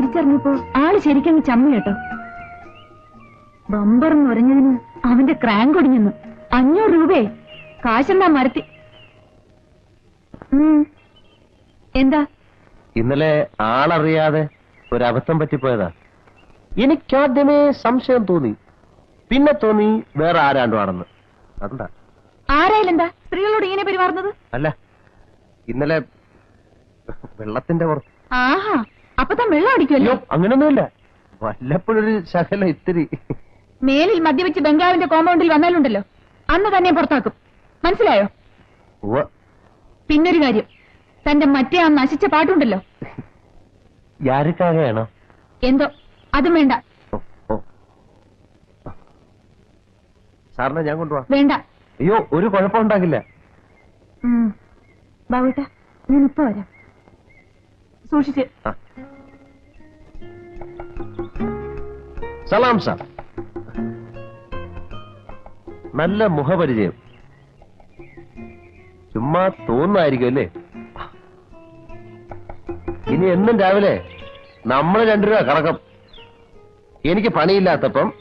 തിരിച്ചറിഞ്ഞപ്പോ ആൾ ശരിക്കും ചമ്മി കേട്ടോ. ബമ്പർ എന്ന് പറഞ്ഞതിന് അവന്റെ ക്രാങ്ക് ഒടിഞ്ഞു അഞ്ഞൂറ് രൂപയെ കാശെന്താ മരത്തി. എന്താ? ഇന്നലെ ആളറിയാതെ ഒരു അബദ്ധം പറ്റിപ്പോയതാ. എനിക്കാദ്യമേ സംശയം തോന്നി. പിന്നെ തോന്നി വേറെ ആരാണ്ടോ ആണെന്ന്. അതുണ്ടാ ആരായാലെന്താ? സ്ത്രീകളോട് ഇങ്ങനെ പെരുമാറുന്നത്? അല്ല ഇന്നലെ വെള്ളത്തിന്റെ പുറത്ത്. ആഹാ. അപ്പൊ താൻ വെള്ളം അടിക്കുമല്ലോ. അയ്യോ അങ്ങനൊന്നുമില്ല. വല്ലപ്പോഴൊരു ശകല ഇത്തിരി. മേലിൽ മദ്യപിച്ച് ബംഗാളിന്റെ കോമ്പൗണ്ടിൽ വന്നാലുണ്ടല്ലോ. അന്ന് തന്നെ പുറത്താക്കും. മനസ്സിലായോ. പിന്നൊരു കാര്യം. തന്റെ മറ്റേ ആ നശിച്ച പാട്ടുണ്ടല്ലോ. യാരുക്കാകെയാണോ? എന്തോ? അതും വേണ്ട. സാറിനെ ഞാൻ കൊണ്ടുപോവാ വേണ്ട. അയ്യോ ഒരു കുഴപ്പം ഉണ്ടാകില്ല. ബാബുട്ട ഞാൻ ഇപ്പൊ വരാം. സൂക്ഷിച്ച്. സലാം സാർ. നല്ല മുഖപരിചയം. ചുമ്മാ തോന്നായിരിക്കും അല്ലേ ഇനി എന്നും രാവിലെ നമ്മൾ രണ്ടുപേരാ കറക്കം. എനിക്ക് പണിയില്ലാത്തപ്പം